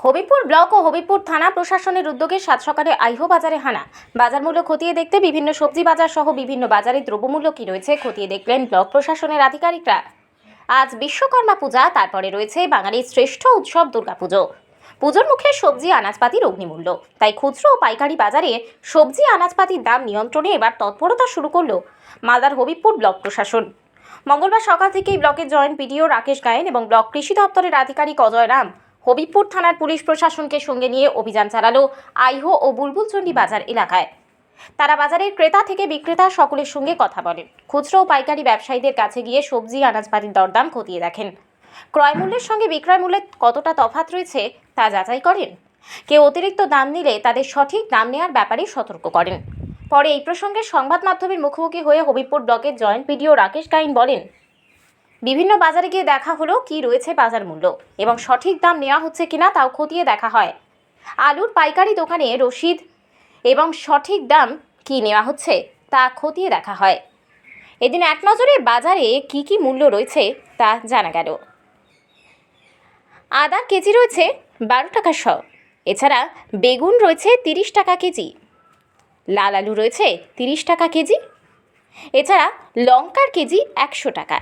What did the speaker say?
Habipur block ও হবিপুর থানা প্রশাসনের উদ্যোগে সাত সকালে আইহো বাজারে হানা। বাজার মূল্য খতিয়ে দেখতে বিভিন্ন সবজি বাজার সহ বিভিন্ন বাজারে দ্রব্যমূল্য কি রয়েছে খতিয়ে দেখলেন ব্লক প্রশাসনের আধিকারিকরা। আজ বিশ্বকর্মা পূজা, তারপরে রয়েছে বাঙালির শ্রেষ্ঠ উৎসব দুর্গাপুজো। পুজোর মুখে সবজি, আনাজপাতির অগ্নিমূল্য। তাই খুচরো ও পাইকারি বাজারে সবজি, আনাজপাতির দাম নিয়ন্ত্রণে এবার তৎপরতা শুরু করল মালদার হবিবপুর ব্লক প্রশাসন। মঙ্গলবার সকাল থেকেই ব্লকের জয়েন্ট পিডিও রাকেশ গায়েন এবং ব্লক কৃষি দপ্তরের আধিকারিক অজয় রাম হবিবপুর থানার পুলিশ প্রশাসনকে সঙ্গে নিয়ে অভিযান চালালো আইহো ও বুলবুলচন্ডী বাজার এলাকায়। তারা বাজারের ক্রেতা থেকে বিক্রেতা সকলের সঙ্গে কথা বলেন। খুচরো ও পাইকারি ব্যবসায়ীদের কাছে গিয়ে সবজি, আনাজপাতির দরদাম খতিয়ে দেখেন। ক্রয় মূল্যের সঙ্গে বিক্রয় মূল্যে কতটা তফাৎ রয়েছে তা যাচাই করেন। কেউ অতিরিক্ত দাম নিলে তাদের সঠিক দাম নেওয়ার ব্যাপারে সতর্ক করেন। পরে এই প্রসঙ্গে সংবাদ মাধ্যমের মুখোমুখি হয়ে হবিবপুর ব্লকের জয়েন্ট পিডিও রাকেশ গাইন বলেন বিভিন্ন বাজারে গিয়ে দেখা হলো কি রয়েছে বাজার মূল্য এবং সঠিক দাম নেওয়া হচ্ছে কিনা তাও খতিয়ে দেখা হয়। আলুর পাইকারি দোকানে রসিদ এবং সঠিক দাম কি নেওয়া হচ্ছে তা খতিয়ে দেখা হয়। এদিন এক নজরে বাজারে কি কি মূল্য রয়েছে তা জানা গেল। আদা কেজি রয়েছে বারো টাকা শ, এছাড়া বেগুন রয়েছে তিরিশ টাকা কেজি, লাল আলু রয়েছে তিরিশ টাকা কেজি, এছাড়া লঙ্কার কেজি একশো টাকা।